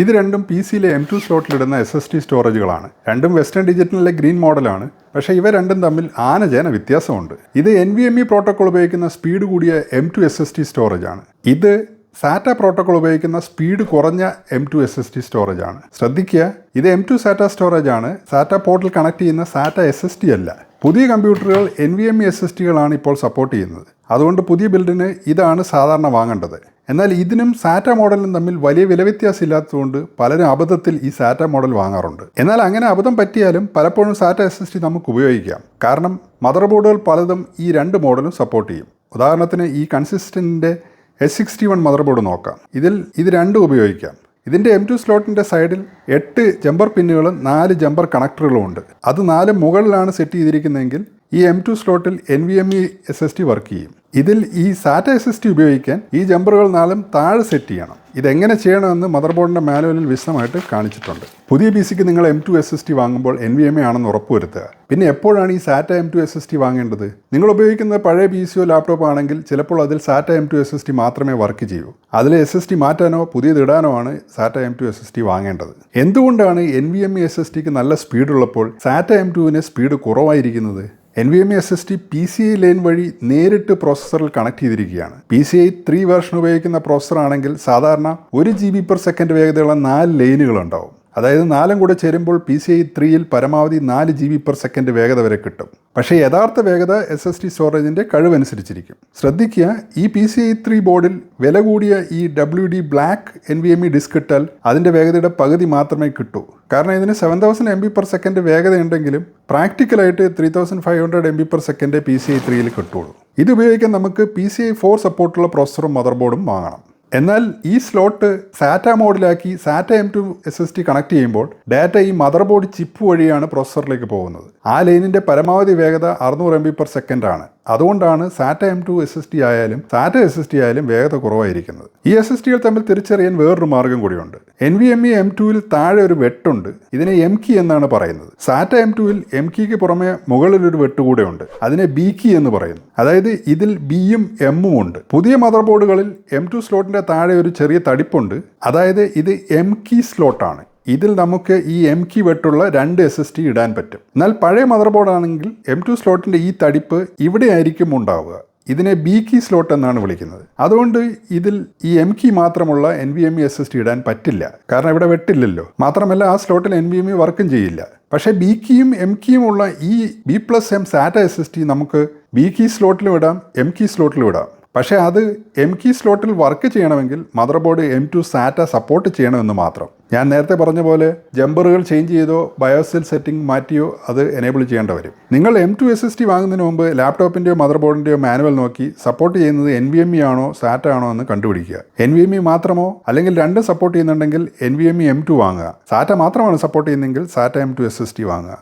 ഇത് രണ്ടും പി സിയിലെ എം ടു സ്ലോട്ടിലിടുന്ന എസ് എസ് ടി സ്റ്റോറേജുകളാണ്. രണ്ടും വെസ്റ്റേൺ ഡിജിറ്റലിലെ ഗ്രീൻ മോഡലാണ്. പക്ഷേ ഇവ രണ്ടും തമ്മിൽ ആനചേന വ്യത്യാസമുണ്ട്. ഇത് N V M E protocol ഉപയോഗിക്കുന്ന സ്പീഡ് കൂടിയ M two S S D സ്റ്റോറേജാണ്. ഇത് സാറ്റ പ്രോട്ടോക്കോൾ ഉപയോഗിക്കുന്ന സ്പീഡ് കുറഞ്ഞ M two S S D സ്റ്റോറേജാണ്. ശ്രദ്ധിക്കുക ഇത് എം ടു സാറ്റ സ്റ്റോറേജാണ്. സാറ്റ പോർട്ടിൽ കണക്ട് ചെയ്യുന്ന സാറ്റ എസ് എസ് ടി അല്ല. പുതിയ കമ്പ്യൂട്ടറുകൾ N V M S S ടികളാണ് ഇപ്പോൾ സപ്പോർട്ട് ചെയ്യുന്നത്. അതുകൊണ്ട് പുതിയ ബിൽഡിന് ഇതാണ് സാധാരണ വാങ്ങേണ്ടത്. എന്നാൽ ഇതിനും സാറ്റ മോഡലിനും തമ്മിൽ വലിയ വില വ്യത്യാസം ഇല്ലാത്തതുകൊണ്ട് പലരും അബദ്ധത്തിൽ ഈ സാറ്റ മോഡൽ വാങ്ങാറുണ്ട്. എന്നാൽ അങ്ങനെ അബദ്ധം പറ്റിയാലും പലപ്പോഴും സാറ്റ എസ് എസ് ടി നമുക്ക് ഉപയോഗിക്കാം. കാരണം മദർ ബോർഡുകൾ പലതും ഈ രണ്ട് മോഡലും സപ്പോർട്ട് ചെയ്യും. ഉദാഹരണത്തിന് ഈ കൺസിസ്റ്റന്റിന്റെ S sixty one motherboard നോക്കാം. ഇതിൽ ഇത് രണ്ടും ഉപയോഗിക്കാം. ഇതിന്റെ എം ടു സ്ലോട്ടിന്റെ സൈഡിൽ എട്ട് ജമ്പർ പിന്നുകളും നാല് ജമ്പർ കണക്ടറുകളും ഉണ്ട്. അത് നാല് മുകളിലാണ് സെറ്റ് ചെയ്തിരിക്കുന്നതെങ്കിൽ ഈ M two സ്ലോട്ടിൽ N V M E S S D work ചെയ്യും. ഇതിൽ ഈ സാറ്റ എസ് ഉപയോഗിക്കാൻ ഈ ജമ്പറുകൾ നാലും താഴെ സെറ്റ് ചെയ്യണം. ഇതെങ്ങനെ ചെയ്യണമെന്ന് മദർ ബോർഡിന്റെ മാനുവലിൽ വിശദമായിട്ട് കാണിച്ചിട്ടുണ്ട്. പുതിയ പി സിക്ക് നിങ്ങൾ M two S S D വാങ്ങുമ്പോൾ എൻ വി എം എ ആണെന്ന് ഉറപ്പുവരുത്തുക. പിന്നെ എപ്പോഴാണ് ഈ SATA M two S S D വാങ്ങേണ്ടത്? നിങ്ങൾ ഉപയോഗിക്കുന്ന പഴയ പി സിയോ ലാപ്ടോപ്പ് ആണെങ്കിൽ ചിലപ്പോൾ അതിൽ SATA M two S S D മാത്രമേ വർക്ക് ചെയ്യൂ. അതിൽ എസ് എസ് ടി മാറ്റാനോ പുതിയത് ഇടാനോ ആണ് SATA M two S S D വാങ്ങേണ്ടത്. എന്തുകൊണ്ടാണ് N V M E S S tick നല്ല സ്പീഡുള്ളപ്പോൾ സാറ്റ എം ടുവിന് speed കുറവായിരിക്കുന്നത്? N V M S S D P C I line വഴി നേരിട്ട് പ്രോസസ്സറിൽ കണക്ട് ചെയ്തിരിക്കുകയാണ്. P C I three version ഉപയോഗിക്കുന്ന processor ആണെങ്കിൽ സാധാരണ ഒരു ജി ബി പെർ സെക്കൻഡ് വേഗതയുള്ള നാല് ലൈനുകൾ ഉണ്ടാവും. അതായത് നാലും കൂടെ ചേരുമ്പോൾ പി സി ഐ ത്രീയിൽ പരമാവധി നാല് ജി ബി പെർ സെക്കൻഡ് വേഗത വരെ കിട്ടും. പക്ഷേ യഥാർത്ഥ വേഗത എസ് എസ് ടി സ്റ്റോറേജിന്റെ കഴിവനുസരിച്ചിരിക്കും. ശ്രദ്ധിക്കുക ഈ പി സി ഐ ത്രീ ബോർഡിൽ വില കൂടിയ ഈ W D black N V M E disk ഇട്ടാൽ അതിന്റെ വേഗതയുടെ പകുതി മാത്രമേ കിട്ടൂ. കാരണം ഇതിന് seven thousand M B per second വേഗത ഉണ്ടെങ്കിലും പ്രാക്ടിക്കലായിട്ട് three thousand five hundred M B per second P C I ത്രീയിൽ കിട്ടുള്ളൂ. ഇത് ഉപയോഗിക്കാൻ നമുക്ക് പി സി ഐ ഫോർ സപ്പോർട്ടുള്ള പ്രോസസ്സറും മദർ ബോർഡും വാങ്ങണം. എന്നാൽ ഈ slot SATA മോഡിലാക്കി SATA M two S S T connect ചെയ്യുമ്പോൾ ഡാറ്റ ഈ മദർ ബോർഡ് ചിപ്പ് വഴിയാണ് പ്രോസസ്സറിലേക്ക് പോകുന്നത്. ആ ലൈനിന്റെ പരമാവധി വേഗത അറുന്നൂറ് എം ബി പെർ സെക്കൻഡ് ആണ് അതുകൊണ്ടാണ് SATA M two S S T ആയാലും സാറ്റ എസ് എസ് ടി ആയാലും വേഗത കുറവായിരിക്കുന്നത്. ഈ എസ് എസ് ടികൾ തമ്മിൽ തിരിച്ചറിയാൻ വേറൊരു മാർഗം കൂടിയുണ്ട്. N V M E M ടുവിൽ താഴെ ഒരു വെട്ടുണ്ട്. ഇതിനെ എം കി എന്നാണ് പറയുന്നത്. സാറ്റ എം ടുവിൽ എം കിക്ക് പുറമെ മുകളിൽ ഒരു വെട്ട് കൂടെ ഉണ്ട് അതിനെ ബി കി എന്ന് പറയുന്നു. അതായത് ഇതിൽ ബിയും എമ്മും ഉണ്ട്. പുതിയ മദർ ബോർഡുകളിൽ എം ടു സ്ലോട്ടിന്റെ താഴെ ഒരു ചെറിയ തടിപ്പുണ്ട്. അതായത് ഇത് എം കി സ്ലോട്ടാണ് ഇതിൽ നമുക്ക് ഈ എം കി വെട്ടുള്ള രണ്ട് എസ് എസ് ടി ഇടാൻ പറ്റും. എന്നാൽ പഴയ മദർ ബോർഡാണെങ്കിൽ എം ടു സ്ലോട്ടിന്റെ ഈ തടിപ്പ് ഇവിടെ ആയിരിക്കും ഉണ്ടാവുക. ഇതിനെ ബി കി സ്ലോട്ട് എന്നാണ് വിളിക്കുന്നത്. അതുകൊണ്ട് ഇതിൽ ഈ എം കി മാത്രമുള്ള N V M E S S D ഇടാൻ പറ്റില്ല. കാരണം ഇവിടെ വെട്ടില്ലല്ലോ. മാത്രമല്ല ആ സ്ലോട്ടിൽ എൻ വി എം ഇ വർക്കും ചെയ്യില്ല. പക്ഷേ ബി കിയും എം കിയും ഉള്ള ഈ B plus M SATA S S T നമുക്ക് ബി കി സ്ലോട്ടിലും ഇടാം എം കി സ്ലോട്ടിലും ഇടാം. പക്ഷേ അത് എം കി സ്ലോട്ടിൽ വർക്ക് ചെയ്യണമെങ്കിൽ mother board M two SATA support ചെയ്യണമെന്ന് മാത്രം. ഞാൻ നേരത്തെ പറഞ്ഞ പോലെ ജമ്പറുകൾ ചേഞ്ച് ചെയ്തോ ബയോസിൽ സെറ്റിംഗ് മാറ്റിയോ അത് എനേബിൾ ചെയ്യേണ്ട വരും. നിങ്ങൾ M two S S T വാങ്ങുന്നതിന് മുമ്പ് ലാപ്ടോപ്പിന്റെയോ മദർ ബോർഡിന്റെയോ മാനുവൽ നോക്കി സപ്പോർട്ട് ചെയ്യുന്നത് എൻ വി എം ഇ ആണോ സാറ്റ ആണോ എന്ന് കണ്ടുപിടിക്കുക. എൻ വി എം ഇ മാത്രമോ അല്ലെങ്കിൽ രണ്ടും സപ്പോർട്ട് ചെയ്യുന്നുണ്ടെങ്കിൽ N V M E M two വാങ്ങുക. സാറ്റ മാത്രമാണ് സപ്പോർട്ട് ചെയ്യുന്നതെങ്കിൽ SATA M two S S T വാങ്ങുക.